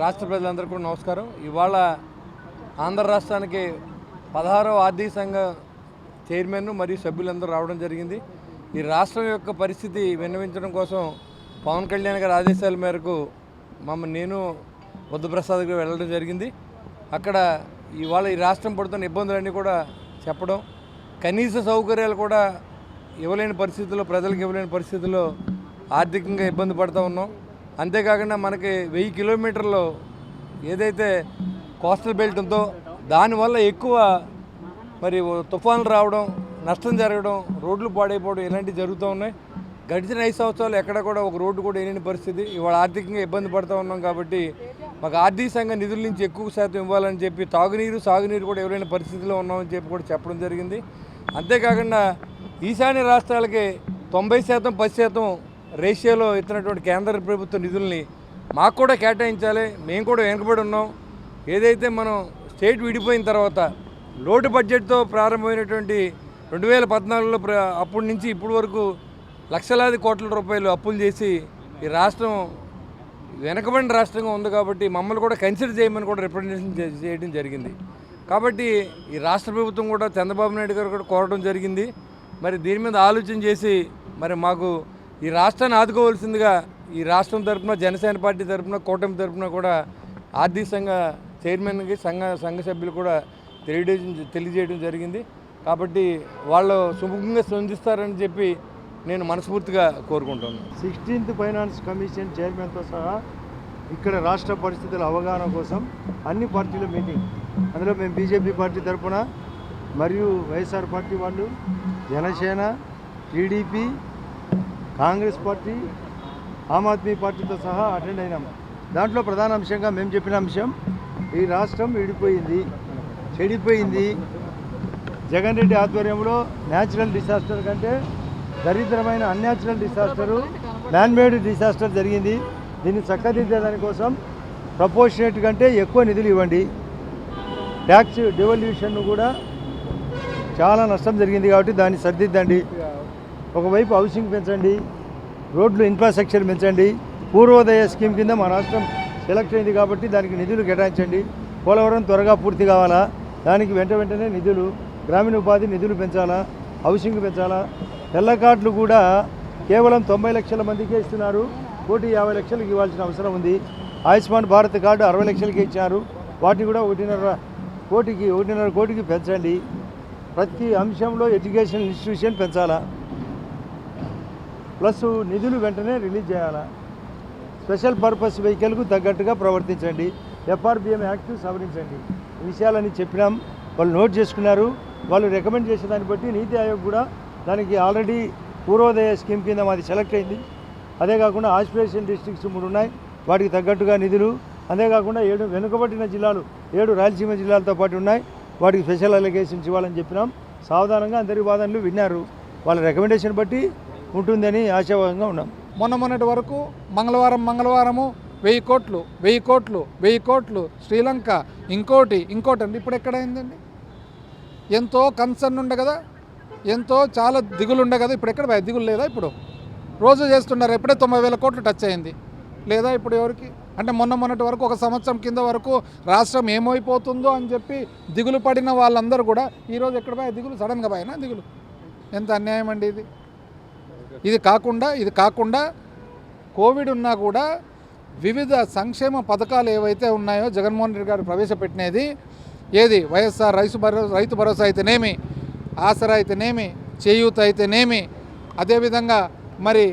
రాష్ట్ర ప్రజలందరికీ కూడా నమస్కారం. ఇవాళ ఆంధ్ర రాష్ట్రానికి పదహారవ ఆర్థిక సంఘ చైర్మన్ మరియు సభ్యులందరూ రావడం జరిగింది. ఈ రాష్ట్రం యొక్క పరిస్థితి విన్నవించడం కోసం పవన్ కళ్యాణ్ గారి ఆదేశాల మేరకు మమ్మల్ని నేను బుద్ధప్రసాద్ గారు వెళ్ళడం జరిగింది. అక్కడ ఇవాళ ఈ రాష్ట్రం పడుతున్న ఇబ్బందులన్నీ కూడా చెప్పడం. కనీస సౌకర్యాలు కూడా ఇవ్వలేని పరిస్థితుల్లో ప్రజలకు ఇవ్వలేని పరిస్థితుల్లో ఆర్థికంగా ఇబ్బంది పడుతూ ఉన్నాం. అంతేకాకుండా మనకి వెయ్యి కిలోమీటర్లు ఏదైతే కోస్టల్ బెల్ట్ ఉందో దానివల్ల ఎక్కువ మరి తుఫాన్లు రావడం నష్టం జరగడం రోడ్లు పాడైపోవడం ఇలాంటివి జరుగుతూ ఉన్నాయి. గడిచిన ఐదు సంవత్సరాలు ఎక్కడ కూడా ఒక రోడ్డు కూడా వేయని పరిస్థితి. ఇవాళ ఆర్థికంగా ఇబ్బంది పడుతూ ఉన్నాం కాబట్టి మాకు ఆర్థిక సంఘ నిధుల నుంచి ఎక్కువ శాతం ఇవ్వాలని చెప్పి తాగునీరు సాగునీరు కూడా ఎవరైనా పరిస్థితిలో ఉన్నామని చెప్పి కూడా చెప్పడం జరిగింది. అంతేకాకుండా ఈశాన్య రాష్ట్రాలకి తొంభై శాతం పది శాతం రేషియోలో ఇస్తున్నటువంటి కేంద్ర ప్రభుత్వ నిధుల్ని మాకు కూడా కేటాయించాలి మేము కూడా వెనుకబడి ఉన్నాం. ఏదైతే మనం స్టేట్ విడిపోయిన తర్వాత లోటు బడ్జెట్తో ప్రారంభమైనటువంటి రెండు వేల పద్నాలుగులో ప్ర అప్పటి నుంచి ఇప్పటి వరకు లక్షలాది కోట్ల రూపాయలు అప్పులు చేసి ఈ రాష్ట్రం వెనకబడిన రాష్ట్రంగా ఉంది కాబట్టి మమ్మల్ని కూడా కన్సిడర్ చేయమని కూడా రిప్రజెంటేషన్ చేయడం జరిగింది. కాబట్టి ఈ రాష్ట్ర ప్రభుత్వం కూడా చంద్రబాబు నాయుడు గారు కూడా కోరడం జరిగింది. మరి దీని మీద ఆలోచన చేసి మరి మాకు ఈ రాష్ట్రాన్ని ఆదుకోవాల్సిందిగా ఈ రాష్ట్రం తరపున జనసేన పార్టీ తరపున కూటమి తరఫున కూడా ఆర్థిక సంఘ చైర్మన్కి సంఘ సంఘ సభ్యులు కూడా తెలియజేయడం తెలియజేయడం జరిగింది. కాబట్టి వాళ్ళు సుముఖంగా స్పందిస్తారని చెప్పి నేను మనస్ఫూర్తిగా కోరుకుంటున్నాను. సిక్స్టీన్త్ ఫైనాన్స్ కమిషన్ చైర్మన్తో సహా ఇక్కడ రాష్ట్ర పరిస్థితుల అవగాహన కోసం అన్ని పార్టీల మీటింగ్. అందులో మేము బీజేపీ పార్టీ తరఫున మరియు వైఎస్ఆర్ పార్టీ వాళ్ళు Janasena TDP Congress party Aam Aadmi పార్టీతో సహా అటెండ్ అయినాం. దాంట్లో ప్రధాన అంశంగా మేము చెప్పిన అంశం ఈ రాష్ట్రం విడిపోయింది చెడిపోయింది. జగన్ రెడ్డి ఆధ్వర్యంలో న్యాచురల్ డిసాస్టర్ కంటే దరిద్రమైన అన్యాచురల్ డిసాస్టరు మ్యాన్మేడ్ డిసాస్టర్ జరిగింది. దీన్ని చక్కదిద్దే కోసం ప్రపోర్షనేట్ కంటే ఎక్కువ నిధులు ఇవ్వండి. ట్యాక్స్ డివల్యూషన్ కూడా చాలా నష్టం జరిగింది కాబట్టి దాన్ని సరిదిద్దండి. ఒకవైపు హౌసింగ్ పెంచండి రోడ్లు ఇన్ఫ్రాస్ట్రక్చర్ పెంచండి పూర్వోదయ స్కీమ్ కింద మా రాష్ట్రం సెలెక్ట్ అయింది కాబట్టి దానికి నిధులు కేటాయించండి. పోలవరం త్వరగా పూర్తి కావాలా? దానికి వెంట వెంటనే నిధులు గ్రామీణ ఉపాధి నిధులు పెంచాలా? హౌసింగ్ పెంచాలా? తెల్ల కార్డులు కూడా కేవలం తొంభై లక్షల మందికే ఇస్తున్నారు. కోటి యాభై లక్షలకు ఇవ్వాల్సిన అవసరం ఉంది. ఆయుష్మాన్ భారత్ కార్డు అరవై లక్షలకి ఇచ్చారు. వాటిని కూడా ఒకటిన్నర కోటికి ఒకటిన్నర కోటికి పెంచండి. ప్రతి అంశంలో ఎడ్యుకేషన్ ఇన్స్టిట్యూషన్ పెంచాలా? ప్లస్ నిధులు వెంటనే రిలీజ్ చేయాలా? స్పెషల్ పర్పస్ వెహికల్కు తగ్గట్టుగా ప్రవర్తించండి. ఎఫ్ఆర్బిఎం యాక్ట్ సవరించండి. ఈ విషయాలని చెప్పినాం. వాళ్ళు నోట్ చేసుకున్నారు. వాళ్ళు రికమెండ్ చేసే దాన్ని బట్టి నీతి ఆయోగ్ కూడా దానికి ఆల్రెడీ పూర్వోదయ స్కీమ్ కింద మాది సెలెక్ట్ అయింది. అదే కాకుండా ఆస్పిరేషన్ డిస్ట్రిక్ట్స్ మూడు ఉన్నాయి. వాటికి తగ్గట్టుగా నిధులు. అంతేకాకుండా ఏడు వెనుకబడిన జిల్లాలు ఏడు రాయలసీమ జిల్లాలతో పాటు ఉన్నాయి. వాటికి స్పెషల్ అలిగేషన్స్ ఇవ్వాలని చెప్పినాం. సావధానంగా అందరి వాదనలు విన్నారు. వాళ్ళ రికమెండేషన్ బట్టి ఉంటుందని ఆశాభావంగా ఉన్నాం. మొన్న మొన్నటి వరకు మంగళవారం మంగళవారము వెయ్యి కోట్లు వెయ్యి కోట్లు వెయ్యి కోట్లు శ్రీలంక ఇంకోటి ఇంకోటి అండి. ఇప్పుడు ఎక్కడైందండి ఎంతో కన్సర్న్ ఉండే కదా ఎంతో చాలా దిగులు ఉండే కదా ఇప్పుడు ఎక్కడ దిగులు లేదా ఇప్పుడు? రోజు చేస్తున్నారు ఎప్పుడే తొంభై వేల కోట్లు టచ్ అయింది. లేదా ఇప్పుడు ఎవరికి? అంటే మొన్న మొన్నటి వరకు ఒక సంవత్సరం కింద వరకు రాష్ట్రం ఏమైపోతుందో అని చెప్పి దిగులు పడిన వాళ్ళందరూ కూడా ఈరోజు ఎక్కడ పోయా దిగులు సడన్గా పోయినా దిగులు? ఎంత అన్యాయం అండి ఇది? ఇది కాకుండా ఇది కాకుండా కోవిడ్ ఉన్నా కూడా వివిధ సంక్షేమ పథకాలు ఏవైతే ఉన్నాయో జగన్మోహన్ రెడ్డి గారు ప్రవేశపెట్టినది ఏది? వైఎస్ఆర్ రైతు భరోసా రైతు భరోసా అయితేనేమి ఆసరా అయితేనేమి చేయూత అయితేనేమి అదేవిధంగా మరి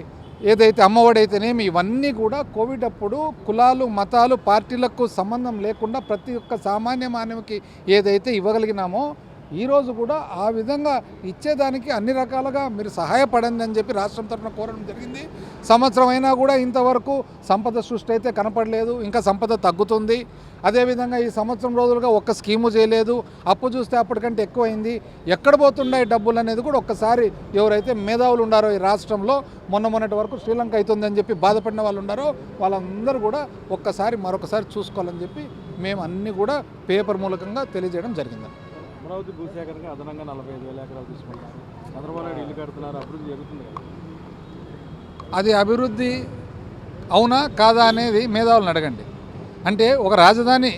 ఏదైతే అమ్మఒడి అయితేనేమి ఇవన్నీ కూడా కోవిడ్ అప్పుడు కులాలు మతాలు పార్టీలకు సంబంధం లేకుండా ప్రతి ఒక్క సామాన్య మానవుకి ఏదైతే ఇవ్వగలిగినామో ఈరోజు కూడా ఆ విధంగా ఇచ్చేదానికి అన్ని రకాలుగా మీరు సహాయపడండి అని చెప్పి రాష్ట్రం తరఫున కోరడం జరిగింది. సంవత్సరం అయినా కూడా ఇంతవరకు సంపద సృష్టి అయితే కనపడలేదు ఇంకా సంపద తగ్గుతుంది. అదేవిధంగా ఈ సంవత్సరం రోజులుగా ఒక్క స్కీము చేయలేదు. అప్పు చూస్తే అప్పటికంటే ఎక్కువైంది. ఎక్కడ పోతున్నాయి డబ్బులు అనేది కూడా ఒక్కసారి ఎవరైతే మేధావులు ఉన్నారో ఈ రాష్ట్రంలో మొన్న మొన్నటి వరకు శ్రీలంక అవుతుందని చెప్పి బాధపడిన వాళ్ళు ఉన్నారో వాళ్ళందరూ కూడా ఒక్కసారి మరొకసారి చూసుకోవాలని చెప్పి మేము అన్నీ కూడా పేపర్ మూలకంగా తెలియజేయడం జరిగిందండి అమరావతి భూసేకరణకి అదనంగా నలభై ఐదు వేల ఎకరాలు తీసుకుంటారు. చంద్రబాబు నాయుడు ఇల్లు కడుతున్నారు అభివృద్ధి జరుగుతుంది కదా. అది అభివృద్ధి అవునా కాదా అనేది మేధావులను అడగండి. అంటే ఒక రాజధాని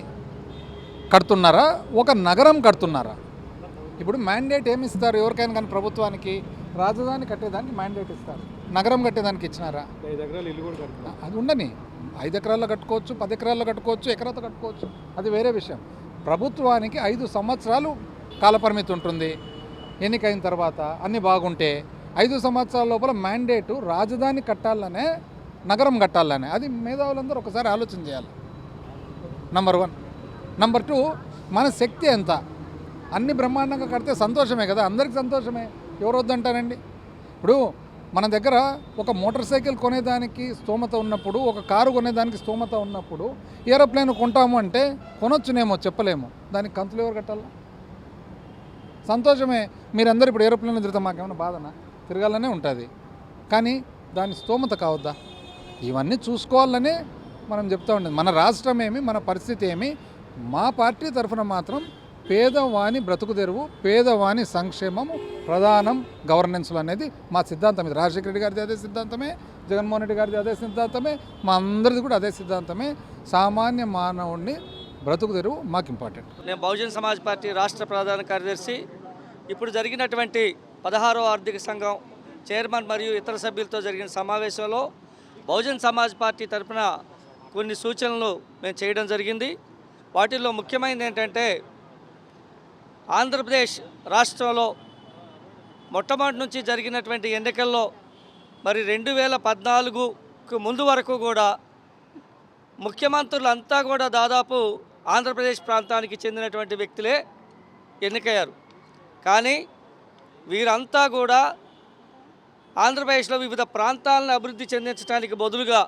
కడుతున్నారా? ఒక నగరం కడుతున్నారా? ఇప్పుడు మ్యాండేట్ ఏమి ఇస్తారు? ఎవరికైనా కానీ ప్రభుత్వానికి రాజధాని కట్టేదానికి మ్యాండేట్ ఇస్తారు. నగరం కట్టేదానికి ఇచ్చినారా? ఐదు ఎకరాలు ఇల్లు కూడా అది ఉండని. ఐదు ఎకరాల్లో కట్టుకోవచ్చు పది ఎకరాల్లో కట్టుకోవచ్చు ఎకరాతో కట్టుకోవచ్చు. అది వేరే విషయం. ప్రభుత్వానికి ఐదు సంవత్సరాలు కాలపరిమితి ఉంటుంది. ఎన్నికైన తర్వాత అన్నీ బాగుంటే ఐదు సంవత్సరాల లోపల మ్యాండేటు రాజధాని కట్టాలనే నగరం కట్టాలనే. అది మేధావులందరూ ఒకసారి ఆలోచన చేయాలి. నంబర్ వన్ నంబర్ టూ మన శక్తి ఎంత? అన్ని బ్రహ్మాండంగా కడితే సంతోషమే కదా? అందరికి సంతోషమే. ఎవరు వద్దంటారండి? ఇప్పుడు మన దగ్గర ఒక మోటార్ సైకిల్ కొనేదానికి స్తోమత ఉన్నప్పుడు ఒక కారు కొనేదానికి స్తోమత ఉన్నప్పుడు ఏరోప్లేన్ కొంటాము అంటే కొనొచ్చునేమో చెప్పలేము. దానికి కంతులు ఎవరు కట్టాలా? సంతోషమే. మీరందరూ ఇప్పుడు ఏరోప్లేన్లో తిరుగుతాం మాకేమైనా బాధనా? తిరగాలనే ఉంటుంది. కానీ దాని స్తోమత కావద్దా? ఇవన్నీ చూసుకోవాలనే మనం చెప్తా ఉండేది మన రాష్ట్రం ఏమి మన పరిస్థితి ఏమి? మా పార్టీ తరఫున మాత్రం పేదవాని బ్రతుకు తెరువు పేదవాని సంక్షేమము ప్రధానం గవర్నెన్స్లు అనేది మా సిద్ధాంతం ఇది రాజశేఖర రెడ్డి గారిది అదే సిద్ధాంతమే జగన్మోహన్ రెడ్డి గారిది అదే సిద్ధాంతమే మా అందరిది కూడా అదే సిద్ధాంతమే. సామాన్య మానవుడిని బ్రతుకు తెరువు మాకు ఇంపార్టెంట్. నేను బహుజన్ సమాజ్ పార్టీ రాష్ట్ర ప్రధాన కార్యదర్శి. ఇప్పుడు జరిగినటువంటి పదహారో ఆర్థిక సంఘం చైర్మన్ మరియు ఇతర సభ్యులతో జరిగిన సమావేశంలో బహుజన్ సమాజ్ పార్టీ తరఫున కొన్ని సూచనలు మేము చేయడం జరిగింది. వాటిల్లో ముఖ్యమైనది ఏంటంటే ఆంధ్రప్రదేశ్ రాష్ట్రంలో మొట్టమొదటి నుంచి జరిగినటువంటి ఎన్నికల్లో మరి రెండు వేల పద్నాలుగుకు ముందు వరకు కూడా ముఖ్యమంత్రులంతా కూడా దాదాపు ఆంధ్రప్రదేశ్ ప్రాంతానికి చెందినటువంటి వ్యక్తులే ఎన్నికయ్యారు. కానీ వీరంతా కూడా ఆంధ్రప్రదేశ్లో వివిధ ప్రాంతాలను అభివృద్ధి చెందించడానికి బదులుగా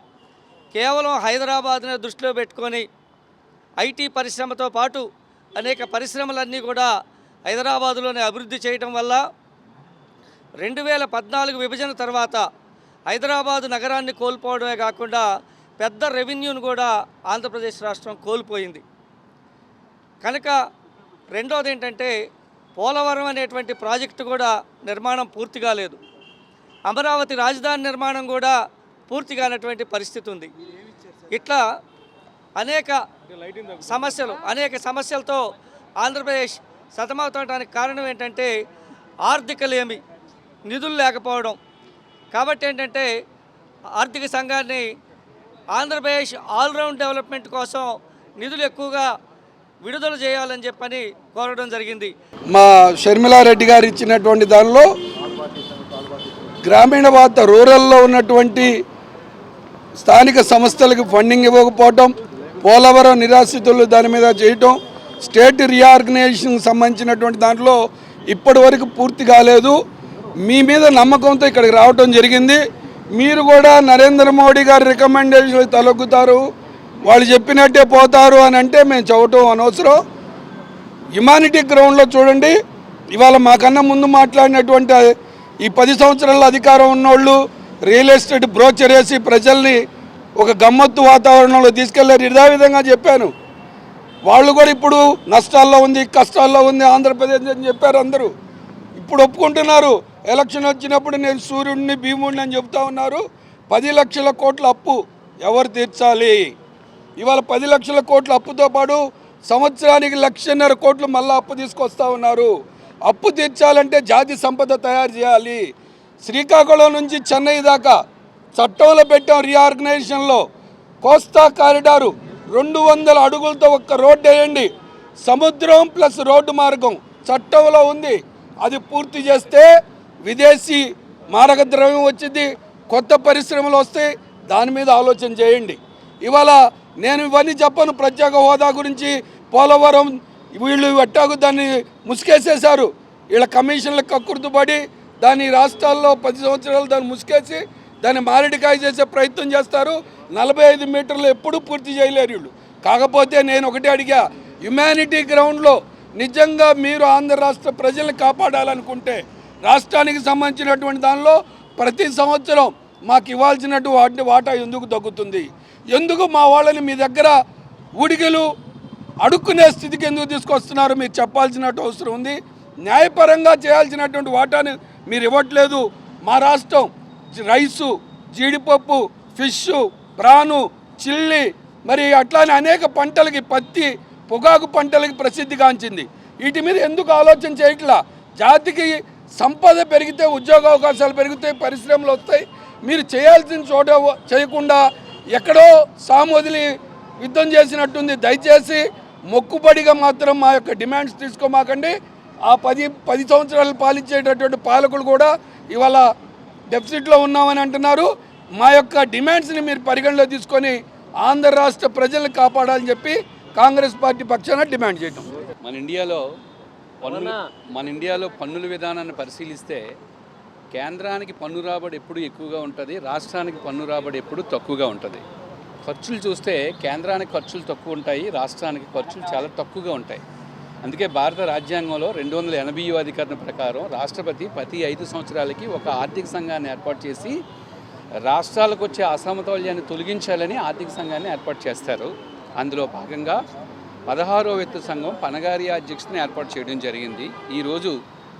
కేవలం హైదరాబాద్నే దృష్టిలో పెట్టుకొని ఐటీ పరిశ్రమతో పాటు అనేక పరిశ్రమలన్నీ కూడా హైదరాబాదులోనే అభివృద్ధి చేయటం వల్ల రెండు వేల పద్నాలుగు విభజన తర్వాత హైదరాబాదు నగరాన్ని కోల్పోవడమే కాకుండా పెద్ద రెవెన్యూను కూడా ఆంధ్రప్రదేశ్ రాష్ట్రం కోల్పోయింది. కనుక రెండోది ఏంటంటే పోలవరం అనేటువంటి ప్రాజెక్టు కూడా నిర్మాణం పూర్తి కాలేదు అమరావతి రాజధాని నిర్మాణం కూడా పూర్తి కానటువంటి పరిస్థితి ఉంది. ఇట్లా అనేక సమస్యలు అనేక సమస్యలతో ఆంధ్రప్రదేశ్ సతమవుతుండడానికి కారణం ఏంటంటే ఆర్థికలేమి నిధులు లేకపోవడం. కాబట్టి ఏంటంటే ఆర్థిక సంఘాన్ని ఆంధ్రప్రదేశ్ ఆల్రౌండ్ డెవలప్మెంట్ కోసం నిధులు ఎక్కువగా విడుదల చేయాలని చెప్పని కోరడం జరిగింది. మా షర్మిలారెడ్డి గారు ఇచ్చినటువంటి దానిలో గ్రామీణ వార్త రూరల్లో ఉన్నటువంటి స్థానిక సంస్థలకు ఫండింగ్ ఇవ్వకపోవటం పోలవరం నిరాశ్రితులు దాని మీద చేయటం స్టేట్ రీఆర్గనైజేషన్కి సంబంధించినటువంటి దాంట్లో ఇప్పటి వరకు పూర్తి కాలేదు. మీ మీద నమ్మకంతో ఇక్కడికి రావటం జరిగింది. మీరు కూడా నరేంద్ర మోడీ గారి రికమెండేషన్ తలొగ్గుతారు వాళ్ళు చెప్పినట్టే పోతారు అని అంటే మేము చెప్పటం అనవసరం. హ్యుమానిటీ గ్రౌండ్లో చూడండి. ఇవాళ మాకన్నా ముందు మాట్లాడినటువంటి ఈ పది సంవత్సరాల అధికారం ఉన్నోళ్ళు రియల్ ఎస్టేట్ బ్రోచర్ వేసి ప్రజల్ని ఒక గమ్మత్తు వాతావరణంలో తీసుకెళ్ళారు. ఇదే విధంగా చెప్పాను. వాళ్ళు కూడా ఇప్పుడు నష్టాల్లో ఉంది కష్టాల్లో ఉంది ఆంధ్రప్రదేశ్ అని చెప్పారు అందరూ. ఇప్పుడు ఒప్పుకుంటున్నారు. ఎలక్షన్ వచ్చినప్పుడు నేను సూర్యుడిని భీముడిని అని చెప్తా ఉన్నారు. పది లక్షల కోట్ల అప్పు ఎవరు తీర్చాలి? ఇవాళ పది లక్షల కోట్ల అప్పుతో పాటు సంవత్సరానికి లక్షన్నర కోట్లు మళ్ళీ అప్పు తీసుకొస్తా ఉన్నారు. అప్పు తీర్చాలంటే జాతి సంపద తయారు చేయాలి. శ్రీకాకుళం నుంచి చెన్నై దాకా చట్టంలో పెట్టాం రీఆర్గనైజేషన్లో. కోస్తా కారిడారు రెండు వందల అడుగులతో ఒక్క రోడ్డు వేయండి. సముద్రం ప్లస్ రోడ్డు మార్గం చట్టంలో ఉంది. అది పూర్తి చేస్తే విదేశీ మారక ద్రవ్యం వచ్చింది కొత్త పరిశ్రమలు వస్తాయి. దాని మీద ఆలోచన చేయండి. ఇవాళ నేను ఇవన్నీ చెప్పను. ప్రత్యేక హోదా గురించి పోలవరం వీళ్ళు ఎట్టాకు దాన్ని ముసుకేసేశారు. వీళ్ళ కమిషన్లకు కక్కుర్తుపడి దాన్ని రాష్ట్రాల్లో పది సంవత్సరాలు దాన్ని ముసుకేసి దాన్ని మారడికాయ చేసే ప్రయత్నం చేస్తారు. నలభై ఐదు మీటర్లు ఎప్పుడూ పూర్తి చేయలేరు వీళ్ళు. కాకపోతే నేను ఒకటే అడిగా హ్యుమానిటీ గ్రౌండ్లో నిజంగా మీరు ఆంధ్ర రాష్ట్ర ప్రజల్ని కాపాడాలనుకుంటే రాష్ట్రానికి సంబంధించినటువంటి దానిలో ప్రతి సంవత్సరం మాకు ఇవ్వాల్సినటువంటి వాటా ఎందుకు తగ్గుతుంది? ఎందుకు మా వాళ్ళని మీ దగ్గర ఉడిగలు అడుక్కునే స్థితికి ఎందుకు తీసుకొస్తున్నారు? మీరు చెప్పాల్సినట్టు అవసరం ఉంది. న్యాయపరంగా చేయాల్సినటువంటి వాటాని మీరు ఇవ్వట్లేదు. మా రాష్ట్రం రైసు జీడిపప్పు ఫిష్ ప్రాను చిల్లి మరి అట్లానే అనేక పంటలకి పత్తి పొగాకు పంటలకి ప్రసిద్ధిగాంచింది వీటి మీద ఎందుకు ఆలోచన చేయట్లా? జాతికి సంపద పెరిగితే ఉద్యోగ అవకాశాలు పెరుగుతాయి పరిశ్రమలు వస్తాయి. మీరు చేయాల్సిన చోట చేయకుండా ఎక్కడో సామోదిలి యుద్ధం చేసినట్టుంది. దయచేసి మొక్కుబడిగా మాత్రం మా యొక్క డిమాండ్స్ తీసుకోమాకండి. ఆ పది పది సంవత్సరాలు పాలించేటటువంటి పాలకులు కూడా ఇవాళ డెఫిసిట్లో ఉన్నామని అంటున్నారు. మా యొక్క డిమాండ్స్ని మీరు పరిగణలో తీసుకొని ఆంధ్ర రాష్ట్ర ప్రజల్ని కాపాడాలని చెప్పి కాంగ్రెస్ పార్టీ పక్షాన డిమాండ్ చేయటం. మన ఇండియాలో పన్నులు మన ఇండియాలో పన్నుల విధానాన్ని పరిశీలిస్తే కేంద్రానికి పన్ను రాబడి ఎప్పుడు ఎక్కువగా ఉంటుంది? రాష్ట్రానికి పన్ను రాబడి ఎప్పుడు తక్కువగా ఉంటుంది? ఖర్చులు చూస్తే కేంద్రానికి ఖర్చులు తక్కువ ఉంటాయి రాష్ట్రానికి ఖర్చులు చాలా తక్కువగా ఉంటాయి. అందుకే భారత రాజ్యాంగంలో రెండు వందల ఎనభై అధికరణ ప్రకారం రాష్ట్రపతి ప్రతి ఐదు సంవత్సరాలకి ఒక ఆర్థిక సంఘాన్ని ఏర్పాటు చేసి రాష్ట్రాలకు వచ్చే అసమతౌల్యాన్ని తొలగించాలని ఆర్థిక సంఘాన్ని ఏర్పాటు చేస్తారు. అందులో భాగంగా పదహారో విత్త సంఘం పనగారి అధ్యక్షుని ఏర్పాటు చేయడం జరిగింది. ఈరోజు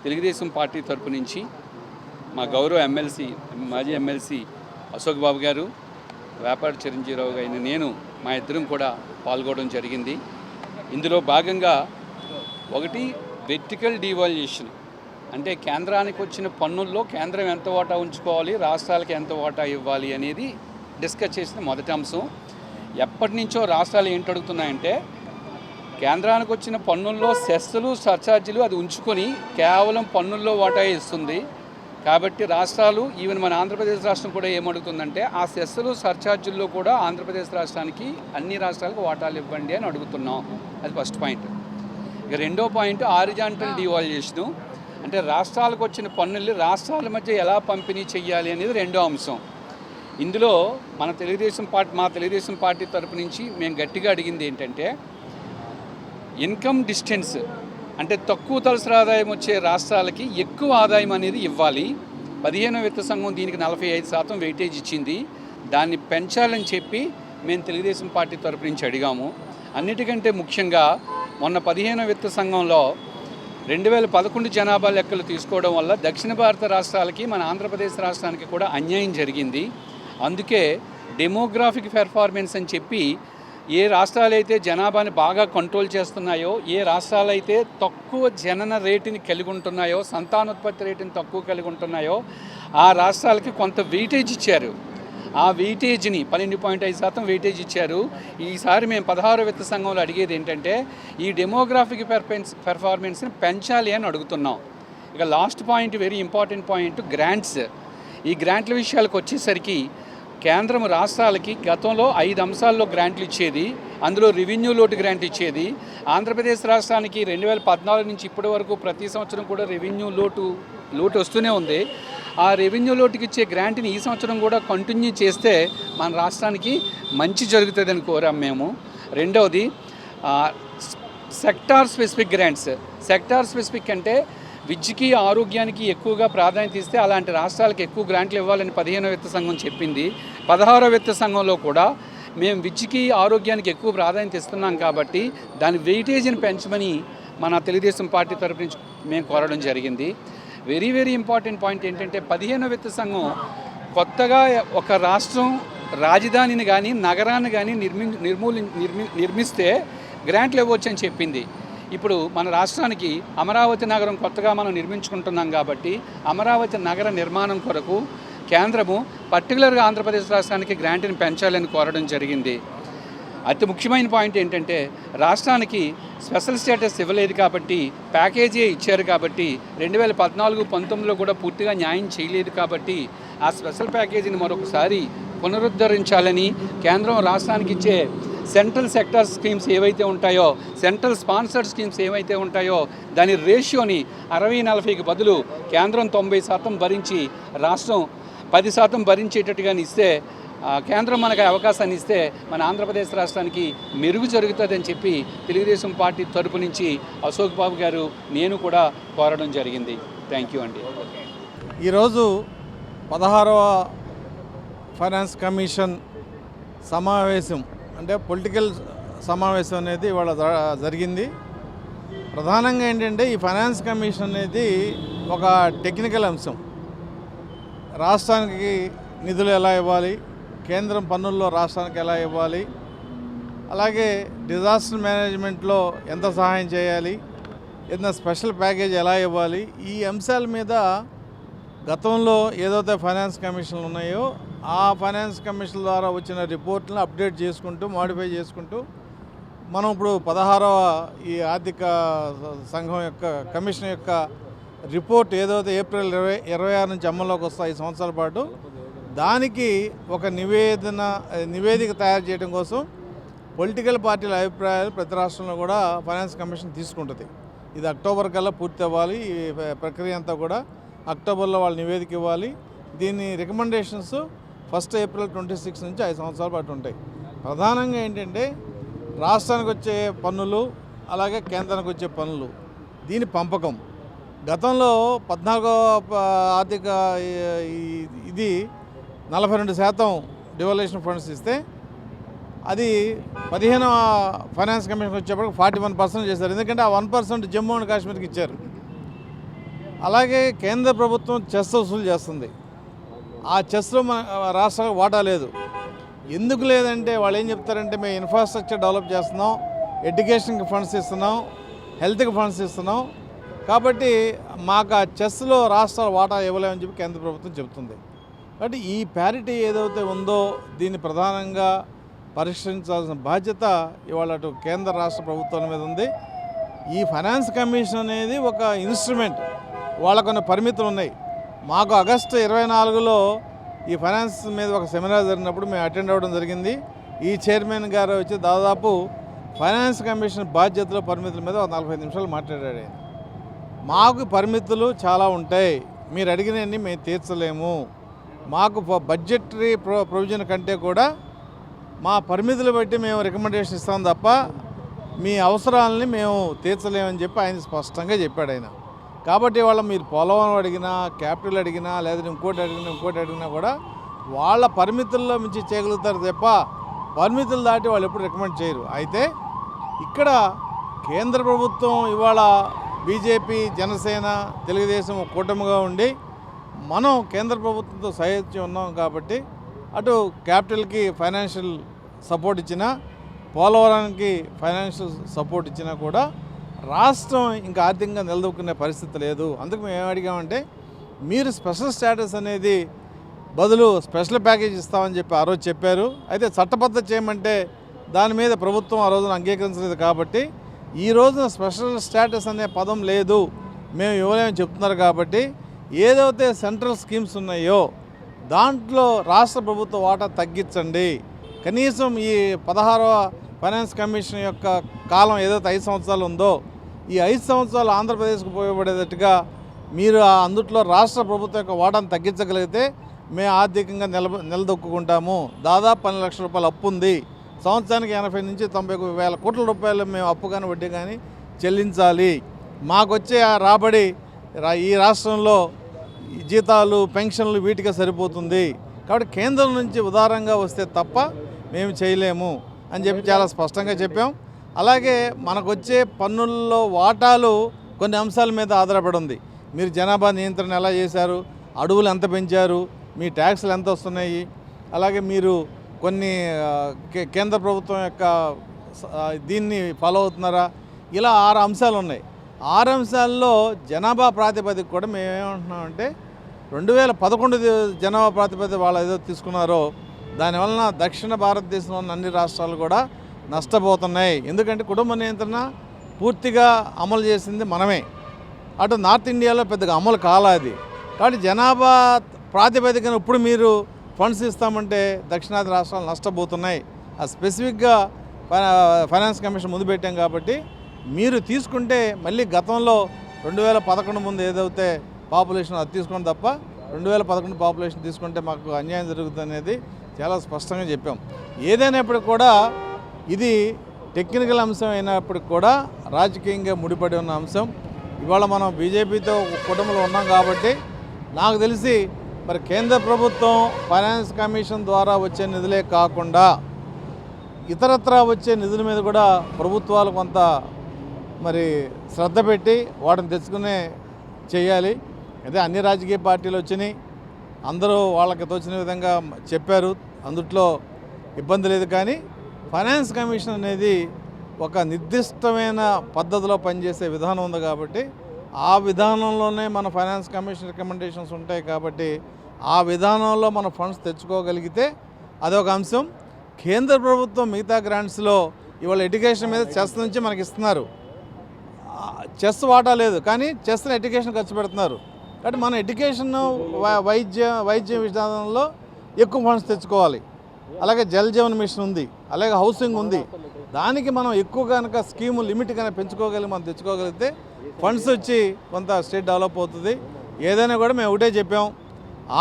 తెలుగుదేశం పార్టీ తరపు నుంచి మా గౌరవ ఎమ్మెల్సీ మాజీ ఎమ్మెల్సీ అశోక్ బాబు గారు వ్యాపార చిరంజీవిరావు గారిని నేను మా ఇద్దరం కూడా పాల్గొనడం జరిగింది. ఇందులో భాగంగా ఒకటి వెర్టికల్ డివాల్యూషన్ అంటే కేంద్రానికి వచ్చిన పన్నుల్లో కేంద్రం ఎంత వాటా ఉంచుకోవాలి రాష్ట్రాలకు ఎంత వాటా ఇవ్వాలి అనేది డిస్కస్ చేసిన మొదటి అంశం. ఎప్పటి నుంచో రాష్ట్రాలు ఏంటి అడుగుతున్నాయంటే కేంద్రానికి వచ్చిన పన్నుల్లో సెస్సులు సర్చార్జీలు అది ఉంచుకొని కేవలం పన్నుల్లో వాటా ఇస్తుంది. కాబట్టి రాష్ట్రాలు ఈవెన్ మన ఆంధ్రప్రదేశ్ రాష్ట్రం కూడా ఏమడుగుతుందంటే ఆ సెస్సులు సర్చార్జీల్లో కూడా ఆంధ్రప్రదేశ్ రాష్ట్రానికి అన్ని రాష్ట్రాలకు వాటాలు ఇవ్వండి అని అడుగుతున్నాం. అది ఫస్ట్ పాయింట్. ఇక రెండో పాయింట్ ఆరిజాంటల్ డివాల్యూషను అంటే రాష్ట్రాలకు వచ్చిన పన్నుల్ని రాష్ట్రాల మధ్య ఎలా పంపిణీ చేయాలి అనేది రెండో అంశం. ఇందులో మన తెలుగుదేశం పార్టీ మా తెలుగుదేశం పార్టీ తరపు నుంచి మేము గట్టిగా అడిగింది ఏంటంటే ఇన్కమ్ డిస్టెన్స్ అంటే తక్కువ తలసరి ఆదాయం వచ్చే రాష్ట్రాలకి ఎక్కువ ఆదాయం అనేది ఇవ్వాలి. పదిహేను విత్త సంఘం దీనికి నలభై ఐదు శాతం వెయిటేజ్ ఇచ్చింది. దాన్ని పెంచాలని చెప్పి మేము తెలుగుదేశం పార్టీ తరపు నుంచి అడిగాము. అన్నిటికంటే ముఖ్యంగా మొన్న పదిహేను విత్త సంఘంలో రెండు వేల పదకొండు జనాభా లెక్కలు తీసుకోవడం వల్ల దక్షిణ భారత రాష్ట్రాలకి మన ఆంధ్రప్రదేశ్ రాష్ట్రానికి కూడా అన్యాయం జరిగింది. అందుకే డెమోగ్రాఫిక్ పెర్ఫార్మెన్స్ అని చెప్పి ఏ రాష్ట్రాలు అయితే జనాభాని బాగా కంట్రోల్ చేస్తున్నాయో ఏ రాష్ట్రాలు అయితే తక్కువ జనన రేటుని కలిగి ఉంటున్నాయో సంతానోత్పత్తి రేటుని తక్కువ కలిగి ఉంటున్నాయో ఆ రాష్ట్రాలకి కొంత వెయిటేజ్ ఇచ్చారు. ఆ వెయిటేజ్ని పన్నెండు పాయింట్ ఐదు శాతం వెయిటేజ్ ఇచ్చారు. ఈసారి మేము పదహారు విత్త సంఘంలో అడిగేది ఏంటంటే ఈ డెమోగ్రాఫిక్ పెర్ఫెన్స్ పెర్ఫార్మెన్స్ని పెంచాలి అని అడుగుతున్నాం. ఇక last point very important point grants ఈ గ్రాంట్ల విషయాలకు వచ్చేసరికి కేంద్రం రాష్ట్రాలకి గతంలో ఐదు అంశాల్లో గ్రాంట్లు ఇచ్చేది అందులో రెవెన్యూ లోటు గ్రాంట్ ఇచ్చేది ఆంధ్రప్రదేశ్ రాష్ట్రానికి రెండు వేల పద్నాలుగు నుంచి ఇప్పటి వరకు ప్రతి సంవత్సరం కూడా రెవెన్యూ లోటు లోటు వస్తూనే ఉంది. ఆ రెవెన్యూ లోటుకి ఇచ్చే గ్రాంట్ని ఈ సంవత్సరం కూడా కంటిన్యూ చేస్తే మన రాష్ట్రానికి మంచి జరుగుతుందని కోరాం మేము. రెండవది sector specific grants sector specific అంటే విద్యకి ఆరోగ్యానికి ఎక్కువగా ప్రాధాన్యత ఇస్తే అలాంటి రాష్ట్రాలకు ఎక్కువ గ్రాంట్లు ఇవ్వాలని పదిహేనో విత్త సంఘం చెప్పింది. పదహారో విత్త సంఘంలో కూడా మేము విద్యకి ఆరోగ్యానికి ఎక్కువ ప్రాధాన్యత ఇస్తున్నాం కాబట్టి దాని వెయిటేజ్ని పెంచమని మన తెలుగుదేశం పార్టీ తరపు నుంచి మేము కోరడం జరిగింది. వెరీ వెరీ ఇంపార్టెంట్ పాయింట్ ఏంటంటే పదిహేనో విత్త సంఘం కొత్తగా ఒక రాష్ట్రం రాజధానిని కానీ నగరాన్ని కానీ నిర్మి నిర్మూలి నిర్మి నిర్మిస్తే గ్రాంట్లు ఇవ్వచ్చు అని చెప్పింది. ఇప్పుడు మన రాష్ట్రానికి అమరావతి నగరం కొత్తగా మనం నిర్మించుకుంటున్నాం కాబట్టి అమరావతి నగర నిర్మాణం కొరకు కేంద్రము పర్టికులర్గా ఆంధ్రప్రదేశ్ రాష్ట్రానికి గ్రాంట్ని పెంచాలని కోరడం జరిగింది. అతి ముఖ్యమైన పాయింట్ ఏంటంటే రాష్ట్రానికి స్పెషల్ స్టేటస్ ఇవ్వలేదు కాబట్టి ప్యాకేజీ ఇచ్చారు కాబట్టి రెండు వేల పద్నాలుగు పంతొమ్మిదిలో కూడా పూర్తిగా న్యాయం చేయలేదు కాబట్టి ఆ స్పెషల్ ప్యాకేజీని మరొకసారి పునరుద్ధరించాలని కేంద్రం రాష్ట్రానికి ఇచ్చే సెంట్రల్ సెక్టర్ స్కీమ్స్ ఏవైతే ఉంటాయో సెంట్రల్ స్పాన్సర్డ్ స్కీమ్స్ ఏవైతే ఉంటాయో దాని రేషియోని అరవై నలభైకి బదులు కేంద్రం తొంభై శాతం భరించి రాష్ట్రం పది శాతం భరించేటట్టుగా ఇస్తే కేంద్రం మనకు అవకాశాన్ని ఇస్తే మన ఆంధ్రప్రదేశ్ రాష్ట్రానికి మెరుగు జరుగుతుందని చెప్పి తెలుగుదేశం పార్టీ తరపు నుంచి అశోక్ బాబు గారు నేను కూడా కోరడం జరిగింది. థ్యాంక్ యూ అండి. ఈరోజు పదహారవ ఫైనాన్స్ కమిషన్ సమావేశం అంటే పొలిటికల్ సమావేశం అనేది ఇవాళ జరిగింది. ప్రధానంగా ఏంటంటే ఈ ఫైనాన్స్ కమిషన్ అనేది ఒక టెక్నికల్ అంశం. రాష్ట్రానికి నిధులు ఎలా ఇవ్వాలి? కేంద్రం పన్నుల్లో రాష్ట్రానికి ఎలా ఇవ్వాలి? అలాగే డిజాస్టర్ మేనేజ్మెంట్లో ఎంత సహాయం చేయాలి? ఏదైనా స్పెషల్ ప్యాకేజ్ ఎలా ఇవ్వాలి? ఈ అంశాల మీద గతంలో ఏదైతే ఫైనాన్స్ కమిషన్లు ఉన్నాయో ఆ ఫైనాన్స్ కమిషన్ ద్వారా వచ్చిన రిపోర్ట్లను అప్డేట్ చేసుకుంటూ మాడిఫై చేసుకుంటూ మనం ఇప్పుడు పదహారవ ఈ ఆర్థిక సంఘం యొక్క కమిషన్ యొక్క రిపోర్ట్ ఏదైతే ఏప్రిల్ ఇరవై ఇరవై ఆరు నుంచి అమల్లోకి వస్తాయి ఐదు సంవత్సరాల పాటు దానికి ఒక నివేదన నివేదిక తయారు చేయడం కోసం పొలిటికల్ పార్టీల అభిప్రాయాలు ప్రతి రాష్ట్రంలో కూడా ఫైనాన్స్ కమిషన్ తీసుకుంటుంది. ఇది అక్టోబర్ కల్లా పూర్తి అవ్వాలి. ఈ ప్రక్రియ అంతా కూడా అక్టోబర్లో వాళ్ళు నివేదిక ఇవ్వాలి. దీని recommendations first April twenty six నుంచి ఐదు సంవత్సరాల పాటు ఉంటాయి. ప్రధానంగా ఏంటంటే రాష్ట్రానికి వచ్చే పన్నులు అలాగే కేంద్రానికి వచ్చే పన్నులు. దీని పంపకం. గతంలో పద్నాలుగో ప- ఆర్థిక ఇది నలభై రెండు శాతం డివల్యూషన్ ఫండ్స్ ఇస్తే అది పదిహేను ఫైనాన్స్ కమిషన్ వచ్చేప్పటికి ఫార్టీ వన్ పర్సెంట్ చేశారు. ఎందుకంటే ఆ వన్ పర్సెంట్ జమ్మూ అండ్ కాశ్మీర్కి ఇచ్చారు. అలాగే కేంద్ర ప్రభుత్వం చెస్ వసూలు చేస్తుంది. ఆ చెస్లో మన రాష్ట్రాలకు వాటా లేదు. ఎందుకు లేదంటే వాళ్ళు ఏం చెప్తారంటే మేము ఇన్ఫ్రాస్ట్రక్చర్ డెవలప్ చేస్తున్నాం ఎడ్యుకేషన్కి ఫండ్స్ ఇస్తున్నాం హెల్త్కి ఫండ్స్ ఇస్తున్నాం. కాబట్టి మాకు ఆ చెస్లో రాష్ట్రాల వాటా ఇవ్వలేమని చెప్పి కేంద్ర ప్రభుత్వం చెబుతుంది. కాబట్టి ఈ ప్యారిటీ ఏదైతే ఉందో దీన్ని ప్రధానంగా పరిష్కరించాల్సిన బాధ్యత ఇవాళ అటు కేంద్ర రాష్ట్ర ప్రభుత్వాల మీద ఉంది. ఈ ఫైనాన్స్ కమిషన్ అనేది ఒక ఇన్స్ట్రుమెంట్. వాళ్ళకున్న పరిమితులు ఉన్నాయి. మాకు ఆగస్టు ఇరవై నాలుగులో ఈ ఫైనాన్స్ మీద ఒక సెమినార్ జరిగినప్పుడు మేము అటెండ్ అవ్వడం జరిగింది. ఈ చైర్మన్ గారు వచ్చి దాదాపు ఫైనాన్స్ కమిషన్ బాధ్యతలు పరిమితుల మీద ఒక నలభై నిమిషాలు మాట్లాడాడు మాకు పరిమితులు చాలా ఉంటాయి. మీరు అడిగినవన్నీ మేము తీర్చలేము. మాకు బడ్జెటరీ ప్రొ ప్రొవిజన్ కంటే కూడా మా పరిమితులు బట్టి మేము రికమెండేషన్ ఇస్తాం తప్ప మీ అవసరాలని మేము తీర్చలేమని చెప్పి ఆయన స్పష్టంగా చెప్పాడు ఆయన. కాబట్టి వాళ్ళ మీరు పోలవరం అడిగినా క్యాపిటల్ అడిగినా లేదా ఇంకోటి అడిగినా ఇంకోటి అడిగినా కూడా వాళ్ళ పరిమితుల్లో మించి చేయగలుగుతారు తప్ప పరిమితులు దాటి వాళ్ళు ఎప్పుడు రికమెండ్ చేయరు. అయితే ఇక్కడ కేంద్ర ప్రభుత్వం ఇవాళ బీజేపీ జనసేన తెలుగుదేశం కూటమిగా ఉండి మనం కేంద్ర ప్రభుత్వంతో సహేత్యం ఉన్నాం కాబట్టి అటు క్యాపిటల్కి ఫైనాన్షియల్ సపోర్ట్ ఇచ్చినా పోలవరానికి ఫైనాన్షియల్ సపోర్ట్ ఇచ్చినా కూడా రాష్ట్రం ఇంకా ఆర్థికంగా నిలదొక్కునే పరిస్థితి లేదు. అందుకు మేము ఏం అడిగామంటే మీరు స్పెషల్ స్టేటస్ అనేది బదులు స్పెషల్ ప్యాకేజ్ ఇస్తామని చెప్పి ఆ రోజు చెప్పారు. అయితే చట్టబద్ధ చేయమంటే దాని మీద ప్రభుత్వం ఆ రోజున అంగీకరించలేదు కాబట్టి ఈ రోజున స్పెషల్ స్టేటస్ అనే పదం లేదు. మేము ఇవ్వలేమని చెప్తున్నారు కాబట్టి ఏదైతే సెంట్రల్ స్కీమ్స్ ఉన్నాయో దాంట్లో రాష్ట్ర ప్రభుత్వ వాటా తగ్గించండి. కనీసం ఈ పదహారవ ఫైనాన్స్ కమిషన్ యొక్క కాలం ఏదైతే ఐదు సంవత్సరాలు ఉందో ఈ ఐదు సంవత్సరాలు ఆంధ్రప్రదేశ్కు ఉపయోగపడేటట్టుగా మీరు ఆ అందుట్లో రాష్ట్ర ప్రభుత్వం యొక్క వాటాను తగ్గించగలిగితే మేము ఆర్థికంగా నిలబ నిలదొక్కుంటాము దాదాపు పన్నెండు లక్షల రూపాయలు అప్పు ఉంది. సంవత్సరానికి ఎనభై నుంచి తొంభై వేల కోట్ల రూపాయలు మేము అప్పు కానీ వడ్డీ కానీ చెల్లించాలి. మాకు వచ్చే ఆ రాబడి రా- ఈ రాష్ట్రంలో జీతాలు పెన్షన్లు వీటికే సరిపోతుంది. కాబట్టి కేంద్రం నుంచి ఉదారంగా వస్తే తప్ప మేము చేయలేము అని చెప్పి చాలా స్పష్టంగా చెప్పాం. అలాగే మనకొచ్చే పన్నుల్లో వాటాలు కొన్ని అంశాల మీద ఆధారపడి ఉంది మీరు జనాభా నియంత్రణ ఎలా చేశారు? అడవులు ఎంత పెంచారు? మీ ట్యాక్స్లు ఎంత వస్తున్నాయి? అలాగే మీరు కొన్ని కేంద్ర ప్రభుత్వం యొక్క దీన్ని ఫాలో అవుతున్నారా? ఇలా ఆరు అంశాలు ఉన్నాయి. ఆరు అంశాల్లో జనాభా ప్రాతిపదిక కూడా మేము ఏమంటున్నామంటే రెండు వేల పదకొండు జనాభా ప్రాతిపదిక వాళ్ళు ఏదో తీసుకున్నారో దానివలన దక్షిణ భారతదేశంలో ఉన్న అన్ని రాష్ట్రాలు కూడా నష్టపోతున్నాయి. ఎందుకంటే కుటుంబ నియంత్రణ పూర్తిగా అమలు చేసింది మనమే. అటు నార్త్ ఇండియాలో పెద్దగా అమలు కాలాది కాబట్టి జనాభా ప్రాతిపదికన ఇప్పుడు మీరు ఫండ్స్ ఇస్తామంటే దక్షిణాది రాష్ట్రాలు నష్టపోతున్నాయి. ఆ స్పెసిఫిక్గా ఫైనాన్స్ కమిషన్ ముందు పెట్టాం కాబట్టి మీరు తీసుకుంటే మళ్ళీ గతంలో రెండు వేల పదకొండు ముందు ఏదైతే పాపులేషన్ అది తీసుకోండి తప్ప రెండు వేల పదకొండు పాపులేషన్ తీసుకుంటే మాకు అన్యాయం జరుగుతుంది అనేది చాలా స్పష్టంగా చెప్పాం. ఏదైనప్పటికీ కూడా ఇది టెక్నికల్ అంశం అయినప్పటికి కూడా రాజకీయంగా ముడిపడి ఉన్న అంశం. ఇవాళ మనం బీజేపీతో కుటుంబంలో ఉన్నాం కాబట్టి నాకు తెలిసి మరి కేంద్ర ప్రభుత్వం ఫైనాన్స్ కమిషన్ ద్వారా వచ్చే నిధులే కాకుండా ఇతరత్రా వచ్చే నిధుల మీద కూడా ప్రభుత్వాలు కొంత మరి శ్రద్ధ పెట్టి వాటిని తెచ్చుకునే చేయాలి. అదే అన్ని రాజకీయ పార్టీలు వచ్చినాయి. అందరూ వాళ్ళకి తోచిన విధంగా చెప్పారు. అందుట్లో ఇబ్బంది లేదు కానీ ఫైనాన్స్ కమిషన్ అనేది ఒక నిర్దిష్టమైన పద్ధతిలో పనిచేసే విధానం ఉంది కాబట్టి ఆ విధానంలోనే మన ఫైనాన్స్ కమిషన్ రికమెండేషన్స్ ఉంటాయి కాబట్టి ఆ విధానంలో మన ఫండ్స్ తెచ్చుకోగలిగితే అదొక అంశం. కేంద్ర ప్రభుత్వం మిగతా గ్రాంట్స్లో ఇవాళ ఎడ్యుకేషన్ మీద చెస్ నుంచి మనకి ఇస్తున్నారు. చెస్ వాటా లేదు కానీ చెస్ని ఎడ్యుకేషన్ ఖర్చు పెడుతున్నారు. కాబట్టి మన ఎడ్యుకేషన్ వై- వైద్య వైద్య విధానంలో ఎక్కువ ఫండ్స్ తెచ్చుకోవాలి. అలాగే జల్ జీవన్ మిషన్ ఉంది. అలాగే హౌసింగ్ ఉంది. దానికి మనం ఎక్కువ కనుక స్కీము లిమిట్ కనుక పెంచుకోగలిగి మనం తెచ్చుకోగలిగితే ఫండ్స్ వచ్చి కొంత స్టేట్ డెవలప్ అవుతుంది. ఏదైనా కూడా మేము ఒకటే చెప్పాం.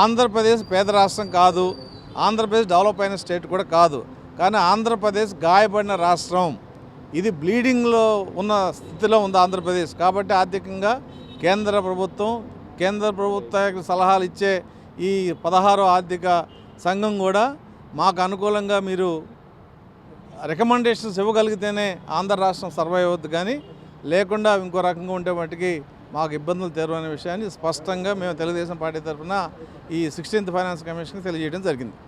ఆంధ్రప్రదేశ్ పేద రాష్ట్రం కాదు. ఆంధ్రప్రదేశ్ డెవలప్ అయిన స్టేట్ కూడా కాదు. కానీ ఆంధ్రప్రదేశ్ గాయపడిన రాష్ట్రం. ఇది బ్లీడింగ్లో ఉన్న స్థితిలో ఉంది ఆంధ్రప్రదేశ్. కాబట్టి ఆర్థికంగా కేంద్ర ప్రభుత్వం కేంద్ర ప్రభుత్వ సలహాలు ఇచ్చే ఈ పదహారో ఆర్థిక సంఘం కూడా మాకు అనుకూలంగా మీరు రికమెండేషన్స్ ఇవ్వగలిగితేనే ఆంధ్ర రాష్ట్రం సర్వైవ్ అవుద్ది కానీ లేకుండా ఇంకో రకంగా ఉంటే మటుకి మాకు ఇబ్బందులు తెరవు అనే విషయాన్ని స్పష్టంగా మేము తెలుగుదేశం పార్టీ తరఫున ఈ సిక్స్టీన్త్ ఫైనాన్స్ కమిషన్కి తెలియజేయడం జరిగింది.